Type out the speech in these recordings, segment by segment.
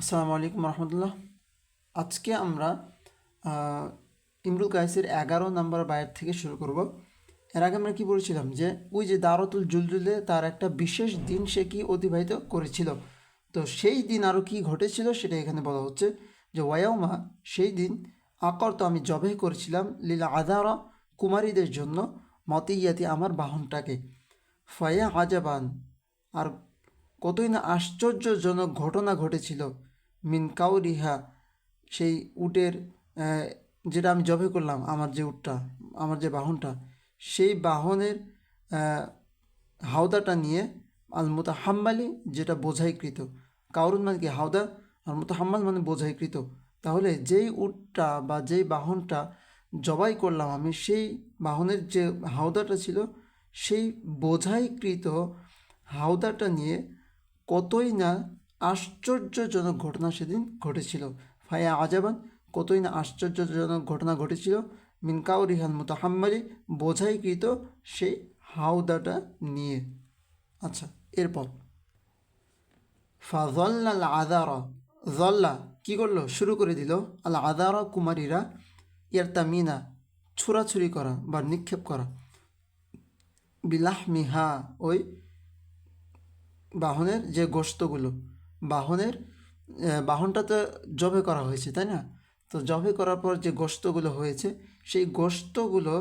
আসসালামু আলাইকুম রহমতুল্লাহ। আজকে আমরা ইমরুল কায়েসের এগারো নম্বর বায়ের থেকে শুরু করব। এর আগে আমরা কি বলেছিলাম যে, ওই যে দারতুল জুলজুলে তার একটা বিশেষ দিন সে কি অতিবাহিত করেছিল? তো সেই দিন আরও কি ঘটেছিল সেটা এখানে বলা হচ্ছে যে ওয়াউমা সেই দিন আকর তো আমি জবে করেছিলাম লীলা আদারা কুমারীদের জন্য মতিয়াতি আমার বাহনটাকে। ফয়া আজাবান আর কতই না আশ্চর্যজনক ঘটনা ঘটেছিল। মিন কাউরিহা, সেই উটের যেটা আমি জবে করলাম, আমার যে উটটা, আমার যে বাহনটা, সেই বাহনের হাওদাটা নিয়ে আল হাম্মালি যেটা বোঝাইকৃত, কাউরুন মানে কি হাওদা আর হাম্মাল মানে বোঝাইকৃত, তাহলে যেই উটটা বা যেই বাহনটা জবাই করলাম আমি, সেই বাহনের যে হাওদাটা ছিল, সেই বোঝাইকৃত হাওদাটা নিয়ে কতই না আশ্চর্যজনক ঘটনা সেদিন ঘটেছিল। ফায়া আজাবান, কতই না আশ্চর্যজনক ঘটনা ঘটেছিল মিনকাউ রিহান মোতাহাম্মালি বোঝাইকৃত সেই হাওদাটা নিয়ে। আচ্ছা এরপর। ফাজল্লাল আদারা জল্লা কি করল? শুরু করে দিল। আল আদারা কুমারীরা ইয়ারতামিনা ছুরাছুরি করা বা নিক্ষেপ করা। বিলাহমিহা, ওই বাহনের যে গোস্তগুলো বাহনের বাহনটা তো জবে করা হয়েছে, তাই না? তো জবে করার পর যে গোস্তগুলো হয়েছে, সেই গোস্তগুলো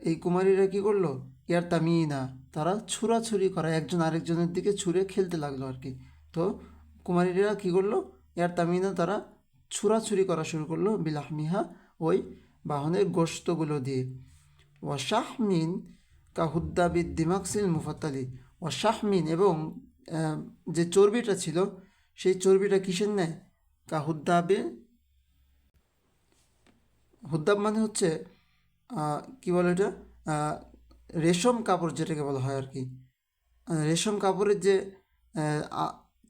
এই কুমারীরা কি করল? ইয়ার তামিনা, তারা ছুরাছুরি করা, একজন আরেকজনের দিকে ছুঁড়ে খেলতে লাগল আর কি। তো কুমারীরা কি করল? ইয়ার তামিনা তারা ছুরাছুরি করা শুরু করল বিলাহমিহা ওই বাহনের গোস্তগুলো দিয়ে। ওয়াশাহমিন কাহুদ্দাবিদ দিমাকসিল মুফাত্তালি। ওয়াশাহমিন এবং যে চর্বিটা ছিল, সেই চর্বিটা কিসের নেয় কাহুদ্দাবে হুদ্দাব? মানে হচ্ছে কি বলে এটা? রেশম কাপড় যেটাকে বলা হয় আর কি। রেশম কাপড়ের যে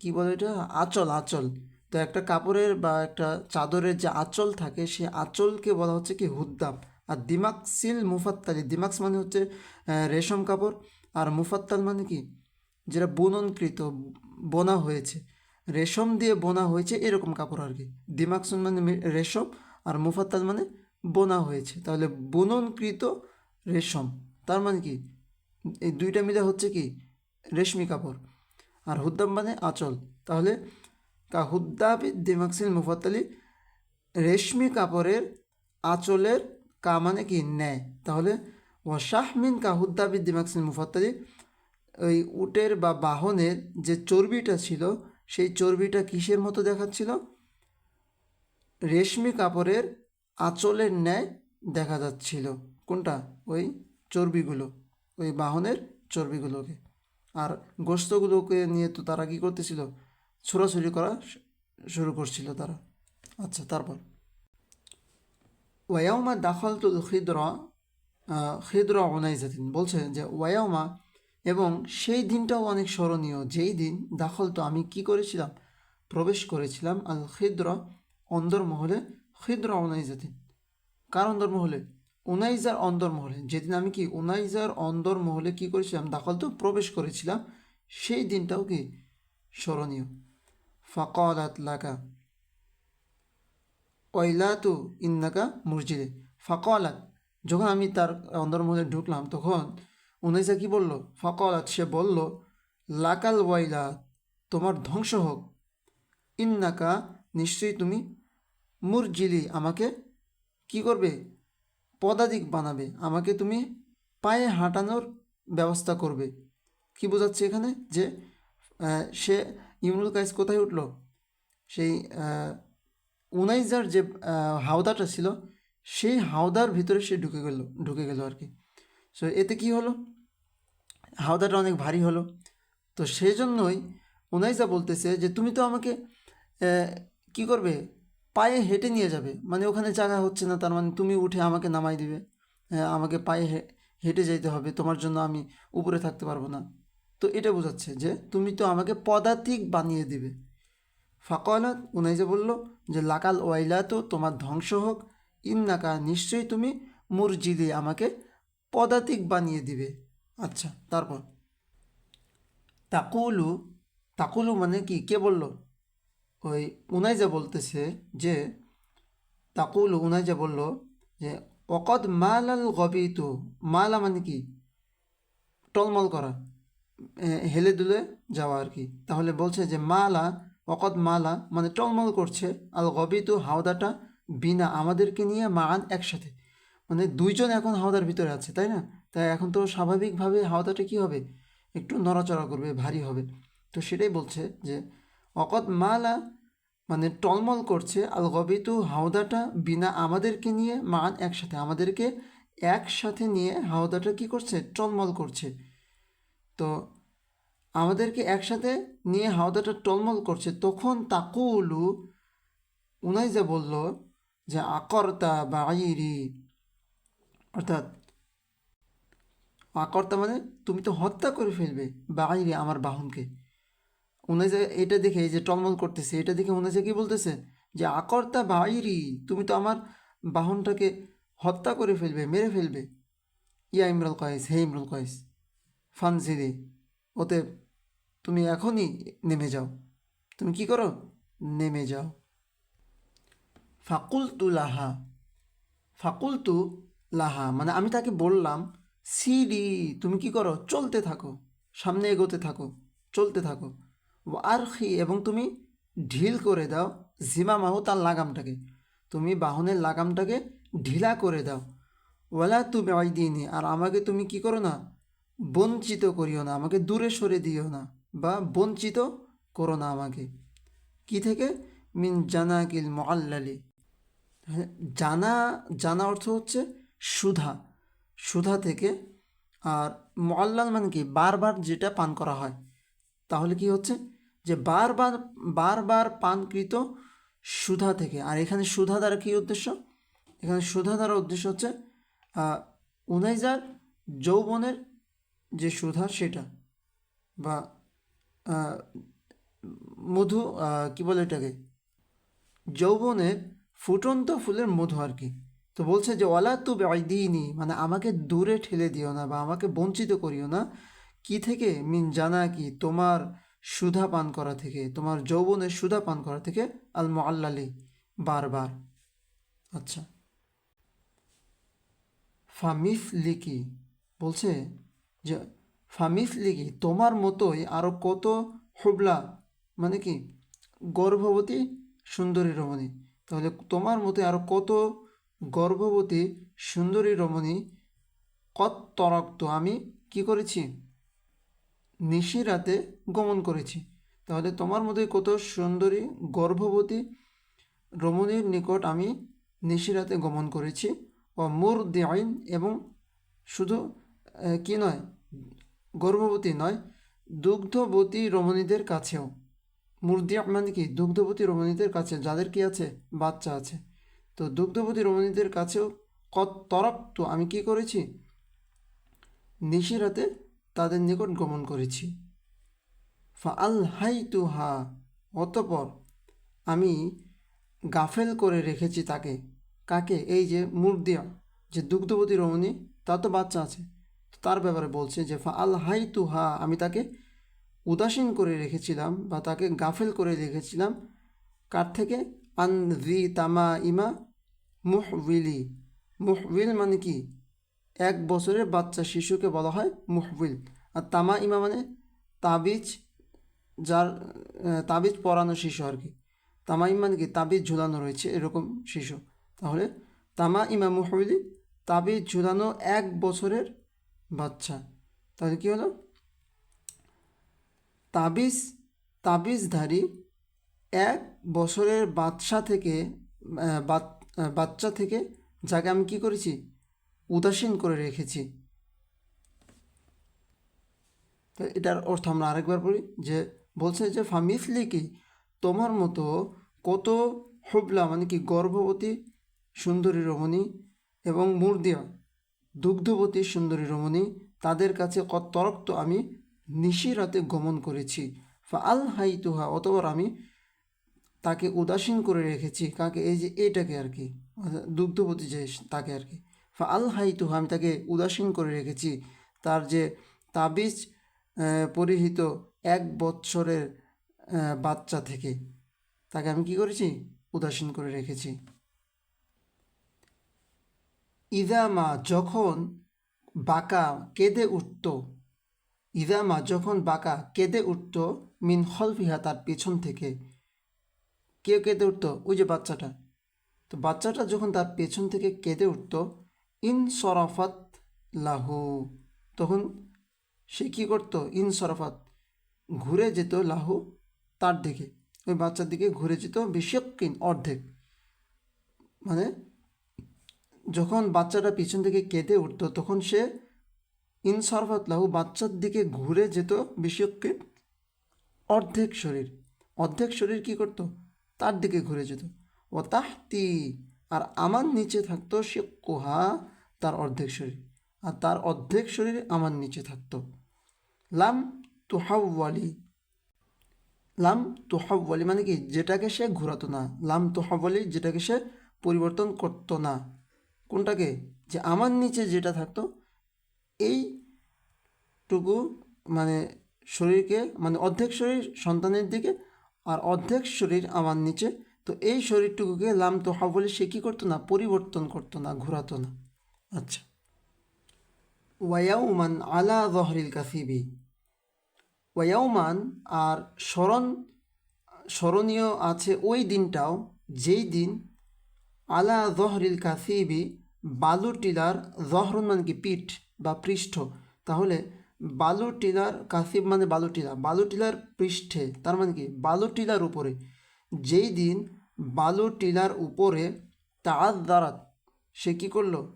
কি বলে এটা? আঁচল আঁচল। তো একটা কাপড়ের বা একটা চাদরের যে আঁচল থাকে, সেই আঁচলকে বলা হচ্ছে কি হুদ্দাব। আর দিমাক সিল মুফাত্তালি, দিমাক্স মানে হচ্ছে রেশম কাপড়। আর মুফাত্তাল মানে কি? যেটা বুননকৃত, বোনা হয়েছে। রেশম দিয়ে বোনা হয়েছে এরকম কাপড় আর কি। দিমাকসুন মানে রেশম আর মুফাত্তাল মানে বোনা হয়েছে। তাহলে বুননকৃত রেশম, তার মানে কি? এই দুইটা মিলে হচ্ছে কি? রেশমি কাপড়। আর হুদ্দাম মানে আঁচল। তাহলে কা হুদ্দাবি দিমাকসিল মুফাত্তালি রেশমি কাপড়ের আঁচলের কা মানে কি? ন্যায়। তাহলে ওয়াশাহমিন কাহুদ্দাবি দিমাকসিল মুফাত্তালি ওই উটের বা বাহনের যে চর্বিটা ছিল, সেই চর্বিটা কিসের মতো দেখাচ্ছিল? রেশমি কাপড়ের আঁচলের ন্যায় দেখা যাচ্ছিল। কোনটা? ওই চর্বিগুলো, ওই বাহনের চর্বিগুলোকে। আর গোস্তগুলোকে নিয়ে তো তারা কী করতেছিল? ছোড়াছুরি করা শুরু করছিল তারা। আচ্ছা তারপর। ওয়াউমা দাখলতুল খিদরা খিদরা অনাইজাতিন বলছে যে ওয়াউমা এবং সেই দিনটাও অনেক স্মরণীয়। যেই দিন দাখল তো আমি কি করেছিলাম? প্রবেশ করেছিলাম আল খিদ্র অন্দরমহলে, খিদ্র অনাইজাতিন কার অন্দরমহলে? উনাইজার অন্দরমহলে। যেদিন আমি কি উনাইজার অন্দরমহলে কি করেছিলাম? দাখল তো প্রবেশ করেছিলাম। সেই দিনটাও কি স্মরণীয়। ফাকালাত লাকা। ওয়াইলাতু ইন্নাকা মসজিদে ফাকালাত। যখন আমি তার অন্দরমহলে ঢুকলাম, তখন উনাইজা কি বলল? ফাকালাত, সে বলল, লাকাল ওয়াইলা, তোমার ধ্বংস হোক। ইন্নাকা, নিশ্চয়ই তুমি মুরজিলি, আমাকে কি করবে? পদাধিক বানাবে। আমাকে তুমি পায়ে হাঁটানোর ব্যবস্থা করবে। কি বোঝাচ্ছে এখানে? যে সে ইমরুল কাইস কোথায় উঠল? সেই উনাইজার যে হাওদাটা ছিল, সেই হাওদার ভিতরে সে ঢুকে গেল ঢুকে গেল আর কি। সো এতে কি হলো? হাওদাটা অনেক ভারী হলো। তো সেই জন্যই উনাইজা বলতেছে যে, তুমি তো আমাকে কি করবে? পায়ে হেঁটে নিয়ে যাবে। মানে ওখানে জায়গা হচ্ছে না, তার মানে তুমি উঠে আমাকে নামাই দিবে। আমাকে পায়ে হেঁটে যেতে হবে। তোমার জন্য আমি উপরে থাকতে পারব না। তো এটা বোঝাচ্ছে যে, তুমি তো আমাকে পদাতিক বানিয়ে দিবে। ফাকলাত উনাইজা বলল যে, লাকাল ওয়াইলা তো তোমার ধ্বংস হোক। ইন্নাকা, নিশ্চয়ই তুমি মুরজিদি আমাকে পদাতিক বানিয়ে দিবে। আচ্ছা তারপর? তাকুলু তাকুলু মানে কি? কে বলল? ওই উনাইজা বলতেছে যে, তাকুল, উনাইজা বলল যে অকদ মালাল গবিতু, মালা মানে কি? টলমল করা হেলে দুলে যাওয়া আর কি। তাহলে বলছে যে, মালা অকদ মালা মানে টলমল করছে, আল গবিতু হাওদাটা বিনা আমাদেরকে নিয়ে মান একসাথে। মানে দুইজন এখন হাওদার ভিতরে আছে, তাই না? তাই এখন তো স্বাভাবিকভাবে হাওদাটা কী হবে? একটু নড়াচড়া করবে, ভারী হবে। তো সেটাই বলছে যে, অকদ মালা মানে টলমল করছে আল গবিতু হাওদাটা বিনা আমাদেরকে নিয়ে, মান একসাথে, আমাদেরকে একসাথে নিয়ে হাওদাটা কি করছে? টলমল করছে। তো আমাদেরকে একসাথে নিয়ে হাওদাটা টলমল করছে। তখন তাকুলু, উনাই যে বলল যে, আকর্তা বা অর্থাৎ আকর্তা মানে তুমি তো হত্যা করে ফেলবে বা আইরি আমার বাহনকে। উনি যে এটা দেখে এই যে টলমল করতেছে, এটা দেখে উনি যে কি বলতেছে? যে আকর্তা বাইরি, তুমি তো আমার বাহনটাকে হত্যা করে ফেলবে, মেরে ফেলবে। ইয়া ইমরুল কয়েস, হে ইমরুল কয়েস, ফানজিদি ওতে তুমি এখনই নেমে যাও। তুমি কি করো? নেমে যাও। ফাকুলতু লাহা ফাকুলতু লাহা মানে আমি তাকে বললাম সিডি তুমি কি করো? চলতে থাকো। সামনে এগোতে থাকো। চলতে থাকো। আর খি এবং তুমি ঢিল করে দাও। জিমা মাহু তার লাগামটাকে। তুমি বাহনের লাগামটাকে ঢিলা করে দাও। ওলা তুমি আই দিইনি আর আমাকে তুমি কি করো না? বঞ্চিত করিও না। আমাকে দূরে সরে দিও না বা বঞ্চিত করো না আমাকে। কি থেকে? মিন জানাকিল মোয়াল্লালি হ্যাঁ, জানা জানা অর্থ হচ্ছে সুধা। সুধা থেকে আর মোয়াল্লাল মানে কি? বারবার যেটা পান করা হয়। তাহলে কি হচ্ছে? যে বারবার বারবার পানকৃত সুধা থেকে। আর এখানে সুধা দ্বারা কী উদ্দেশ্য? এখানে সুধা দ্বারা উদ্দেশ্য হচ্ছে উনাইজার যৌবনের যে সুধা সেটা বা মধু কি বলে এটাকে? যৌবনের ফুটন্ত ফুলের মধু আর কি। তো বলছে যে ওলা তু দিইনি মানে আমাকে দূরে ঠেলে দিও না বা আমাকে বঞ্চিত করিও না। কি থেকে? মিন জানা কি? তোমার সুধা পান করা থেকে, তোমার যৌবনের সুধা পান করা থেকে আল মোয়াল্লালি বারবার। আচ্ছা। ফামিফ লিকি বলছে যে ফামিফ লিকি তোমার মতোই আরও কত হুবলা মানে কি, গর্ভবতী সুন্দরী রমণী, তাহলে তোমার মতে আরও কত গর্ভবতী সুন্দরী রমণী, কত তরক্ত আমি কি করেছি? নিশিরাতে গমন করেছি। তাহলে তোমার মধ্যে কত সুন্দরী গর্ভবতী রমণীর নিকট আমি নিশিরাতে গমন করেছি? ও মুর আইন এবং শুধু কি নয়, গর্ভবতী নয়, দুগ্ধবতী রমণীদের কাছেও। মুরদিয়া মানে কি? দুগ্ধবতী রমণীদের কাছে। যাদের কি আছে? বাচ্চা আছে। তো দুগ্ধবতী রমণীদের কাছেও কত তরক্ত আমি কি করেছি? নিশিরাতে তাদের নিকট গমন করেছি। ফা আল হাই তু হা অতপর আমি গাফেল করে রেখেছি তাকে। কাকে? এই যে মুরদিয়া, যে দুগ্ধবতী রমণী তার তো বাচ্চা আছে। তার ব্যাপারে বলছে যে ফা আল হাই তু হা আমি তাকে উদাসীন করে রেখেছিলাম বা তাকে গাফেল করে রেখেছিলাম। কার থেকে? আন তামা ইমা মুহবিলি মুহবিল মানে কি? এক বছরের বাচ্চা শিশুকে বলা হয় মুহবিল আর তামা ইমা মানে তাবিজ, যার তাবিজ পরানো শিশু আর কি। তামা ইমা মানে কি? তাবিজ ঝুলানো রয়েছে এরকম শিশু। তাহলে তামা ইমা মুহবিলি তাবিজ ঝুলানো এক বছরের বাচ্চা। তাহলে কী হলো? তাবিজ, তাবিজধারী এক বছরের বাচ্চা থেকে বাচ্চা থেকে যাকে আমি কি করেছি? উদাসীন করে রেখেছি। তো এটার অর্থ আমরা আরেকবার পড়ি যে, বলছে যে, ফামিসলি কি? তোমার মতো কত হুবলা মানে কি, গর্ভবতী সুন্দরী রমণী এবং মুরদিয়া, দুগ্ধবতী সুন্দরী রমণী, তাদের কাছে কত তরক্ত আমি নিশিরাতে গমন করেছি। ফা আল হাই তুহা অতবার আমি তাকে উদাসীন করে রেখেছি, কাকে? এই যে এটাকে আর কি দুগ্ধবতী যে তাকে আর কি। ফা আল আমি তাকে উদাসীন করে রেখেছি। তার যে তাবিজ পরিহিত এক বৎসরের বাচ্চা থেকে, তাকে আমি কি করেছি? উদাসীন করে রেখেছি। ইদামা যখন বাঁকা কেঁদে উঠত ইদামা যখন বাঁকা কেঁদে উঠত, মিন হলফিহা তার পেছন থেকে কে কেঁদে উঠত, ওই যে বাচ্চাটা। তো বাচ্চাটা যখন তার পেছন থেকে কেঁদে উঠত, ইন সরাফাত লাহু। তখন সে কী করত? ইন সরাফাত। ঘুরে যেত লাহু তার দিকে। ওই বাচ্চার দিকে ঘুরে যেত বিশ্বকিন অর্ধেক। মানে যখন বাচ্চাটা পিছন থেকে কেঁদে উঠত, তখন সে ইনসরফাত লাহু বাচ্চার দিকে ঘুরে যেত বিশ্বকে অর্ধেক শরীর। অর্ধেক শরীর কি করত? তার দিকে ঘুরে যেত। ও তাহতি, আর আমার নিচে থাকতো সে কোহা, তার অর্ধেক শরীর। আর তার অর্ধেক শরীর আমার নিচে থাকতো। লাম তুহাওয়ালি লাম তুহাওয়ালি মানে কি? যেটাকে সে ঘোরাতো না। লাম তুহাওয়ালি যেটাকে সে পরিবর্তন করতো না। কোনটাকে? যে আমার নিচে যেটা থাকতো, এইটুকু মানে শরীরকে মানে অর্ধেক শরীর সন্তানের দিকে আর অর্ধেক শরীর আমার নিচে, তো এই শরীরটুকুকে লাম তোহাবলি সে কী করতো না, পরিবর্তন করতো না, ঘোরাতো না। আচ্ছা। ওয়াউমান আলা জহরিল কাসিবি। ওয়াউমান আর স্মরণ, স্মরণীয় আছে ওই দিনটাও, যেই দিন আলা জহরিল কাসিবি বালু টিলার জহরুন মানে কি পিঠ বা পৃষ্ঠ। তাহলে বালু টিলার কাসিব মানে বালু টিলা বালু টিলার পৃষ্ঠে, তার মানে কি? বালু টিলার উপরে। যেই দিন বালু টিলার উপরে তাঁত দাঁড়াত সে কী করল?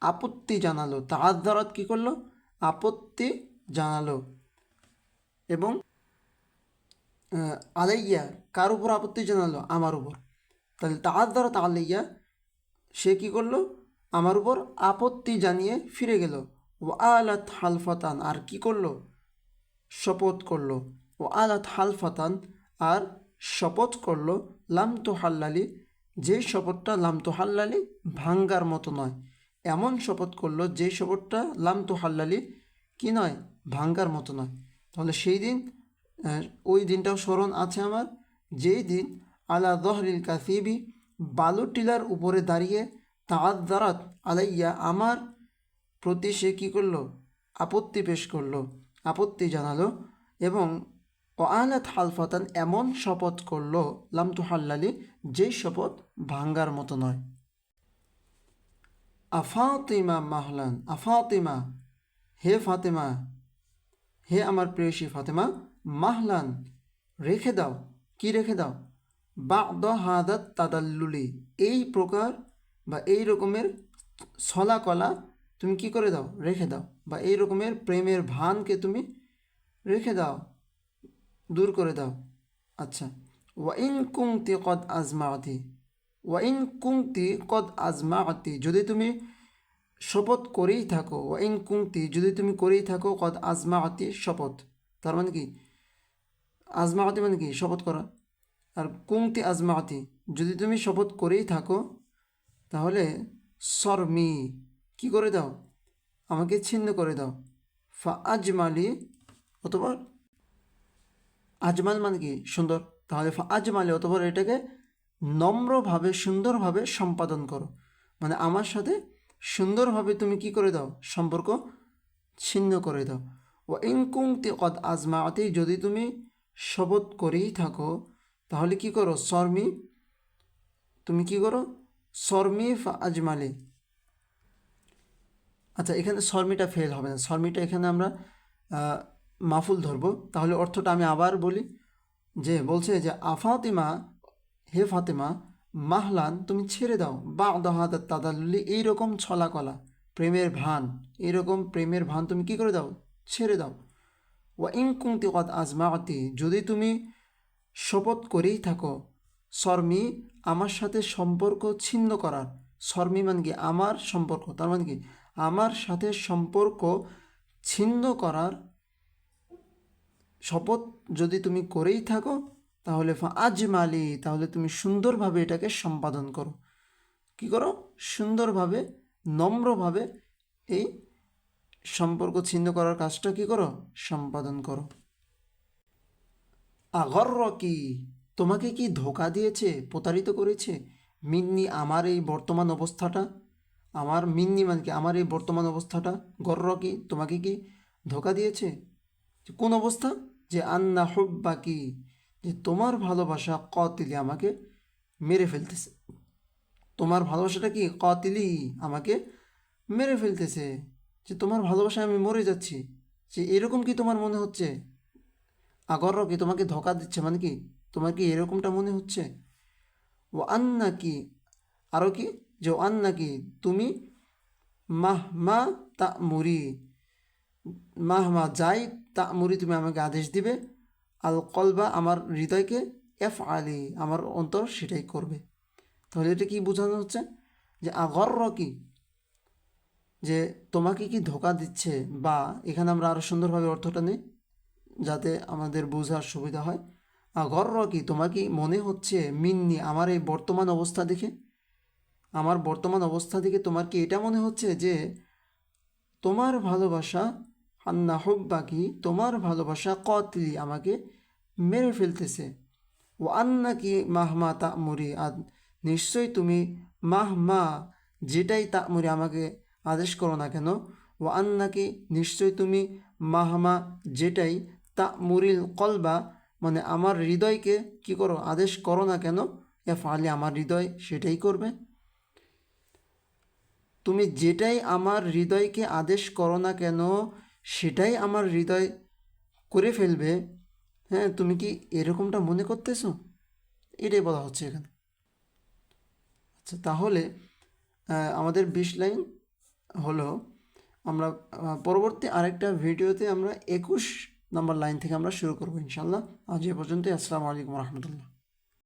আপত্তি জানালো। তাঁত দাঁড়াত কী করল? আপত্তি জানালো। এবং আলাইয়া কার উপর আপত্তি জানালো? আমার উপর। তাহলে তাঁত দ্বারা আলাইয়া, সে কী করল? আমার উপর আপত্তি জানিয়ে ফিরে গেল। ও আলাত হালফাতান, আর কি করল? শপথ করল। ও আলাত হালফাতান, আর শপথ করল। লাম তো হাল্লালি যে শপথটা লাম তো হাল্লালি ভাঙ্গার মতো নয়। এমন শপথ করল যে শপথটা লাম তো হাল্লালি কি নয়? ভাঙ্গার মতো নয়। তাহলে সেই দিন ওই দিনটাও স্মরণ আছে আমার। যেই দিন আলা দহরিল কাসিবি বালু টিলার উপরে দাঁড়িয়ে তাঁত দাঁড়াত আলাইয়া আমার প্রতি সে কী করল? আপত্তি পেশ করল, আপত্তি জানালো এবং ও আলাত হালফাতান এমন শপথ করল লামতু হাল্লালি যেই শপথ ভাঙ্গার মতো নয়। আফাতিমা মাহলান, আফাতিমা, হে ফাতেমা, হে আমার প্রেয়সী ফাতেমা, মাহলান, রেখে দাও। কি রেখে দাও? বা দ হাদাত তাদাল্লুলি, এই প্রকার বা এই রকমের ছলা কলা তুমি কি করে দাও? রেখে দাও। বা এই রকমের প্রেমের ভানকে তুমি রেখে দাও। দূর করে দাও। আচ্ছা। ওয়াইন কুংতি কদ আজমাতি। ওয়াইন কুংতি কদ আজমাতি। যদি তুমি শপথ করেই থাকো ওয়াইন কুংতি যদি তুমি করেই থাকো, কদ আজমাতি শপথ। তার মানে কি? আজমাতি মানে কি? শপথ করা। আর কুংতি আজমাতি। যদি তুমি শপথ করেই থাকো, তাহলে শর্মি কি করে দাও? আমাকে ছিন্ন করে দাও। ফা আজমালি অথবা আজমাল মানে কি? সুন্দর। তাহলে ফা আজমালি অথবা এটাকে নম্রভাবে, সুন্দরভাবে সম্পাদন করো। মানে আমার সাথে সুন্দরভাবে তুমি কি করে দাও? সম্পর্ক ছিন্ন করে দাও। ও ইনকুংতি কদ আজমাতে যদি তুমি শপথ করেই থাকো, তাহলে কি করো? শর্মি তুমি কি করো? শর্মি ফা আজমালি। আচ্ছা এখানে শর্মিটা ফেল হবে না। শর্মিটা এখানে আমরা মাফুল ধরবো। তাহলে অর্থটা আমি আবার বলি যে, বলছে যে আফাতিমা হে ফাতেমা, মাহলান, তুমি ছেড়ে দাও। বা দহাদ তাদাল্লি এইরকম ছলাকলা, প্রেমের ভান এইরকম প্রেমের ভান তুমি কি করে দাও? ছেড়ে দাও। ওয়া ইনকুংতি কদ আজমাতি, যদি তুমি শপথ করেই থাকো, শর্মি আমার সাথে সম্পর্ক ছিন্ন করার, শর্মি মানে কি? আমার সম্পর্ক। তার মানে কি? আমার সাথে সম্পর্ক ছিন্ন করার শপথ যদি তুমি করেই থাকো, তাহলে আজমালি, তাহলে তুমি সুন্দরভাবে এটাকে সম্পাদন করো। কি করো? সুন্দরভাবে, নম্রভাবে এই সম্পর্ক ছিন্ন করার কাজটা কি করো? সম্পাদন করো। আগর কি? তোমাকে কি ধোকা দিয়েছে? প্রতারিত করেছে? মিন্নি, আমার এই বর্তমান অবস্থাটা আমার মিন্নি মানে কি আমার এই বর্তমান অবস্থাটা গর্র কি, তোমাকে কি ধোকা দিয়েছে? কোন অবস্থা? যে আন্না হুব্বা কি? যে তোমার ভালোবাসা কতিলি আমাকে মেরে ফেলতেছে। তোমার ভালোবাসাটা কি কতিলি আমাকে মেরে ফেলতেছে? যে তোমার ভালোবাসায় আমি মরে যাচ্ছি। যে এরকম কি তোমার মনে হচ্ছে? আগর কি তোমাকে ধোকা দিচ্ছে মানে কি? তোমার কি এরকমটা মনে হচ্ছে? ও আন্না কি? আরও কি? যে ও আন্না কি? তুমি মাহ মা তা মুরি মাহ মা যাই তা মুরি তুমি আমাকে আদেশ দিবে। আল কলবা আমার হৃদয়কে এফ আলি আমার অন্তর সেটাই করবে। তাহলে এটা কি বোঝানো হচ্ছে? যে আগর কি? যে তোমাকে কি ধোকা দিচ্ছে? বা এখানে আমরা আরও সুন্দরভাবে অর্থটা নিই, যাতে আমাদের বোঝার সুবিধা হয়। আগর কি? তোমার কি মনে হচ্ছে মিন্নি আমার এই বর্তমান অবস্থা দেখে? আমার বর্তমান অবস্থা থেকে তোমার কি এটা মনে হচ্ছে যে তোমার ভালোবাসা আন্না হব্বা কি, তোমার ভালোবাসা কতলি আমাকে মেরে ফেলতেছে? ও আন্না কি মাহমা তা মুরি আর নিশ্চয়ই তুমি মাহমা, যেটাই তা মুরি আমাকে আদেশ করো না কেন, ও আন্না কি নিশ্চয়ই তুমি মাহমা, যেটাই তা মুরিল কলবা মানে আমার হৃদয়কে কি করো, আদেশ করো না কেন? এ ফালে আমার হৃদয় সেটাই করবে। তুমি যেটাই আমার হৃদয়কে আদেশ করো না কেন, সেটাই আমার হৃদয় করে ফেলবে। হ্যাঁ তুমি কি এরকমটা মনে করতেছো? এটাই বলা হচ্ছে এখানে। আচ্ছা তাহলে আমাদের বিশ লাইন হলো, আমরা পরবর্তী আরেকটা ভিডিওতে আমরা একুশ নম্বর লাইন থেকে আমরা শুরু করব ইনশাল্লাহ আজ এ পর্যন্তই, আসসালামু আলাইকুম রহমতুল্লাহ।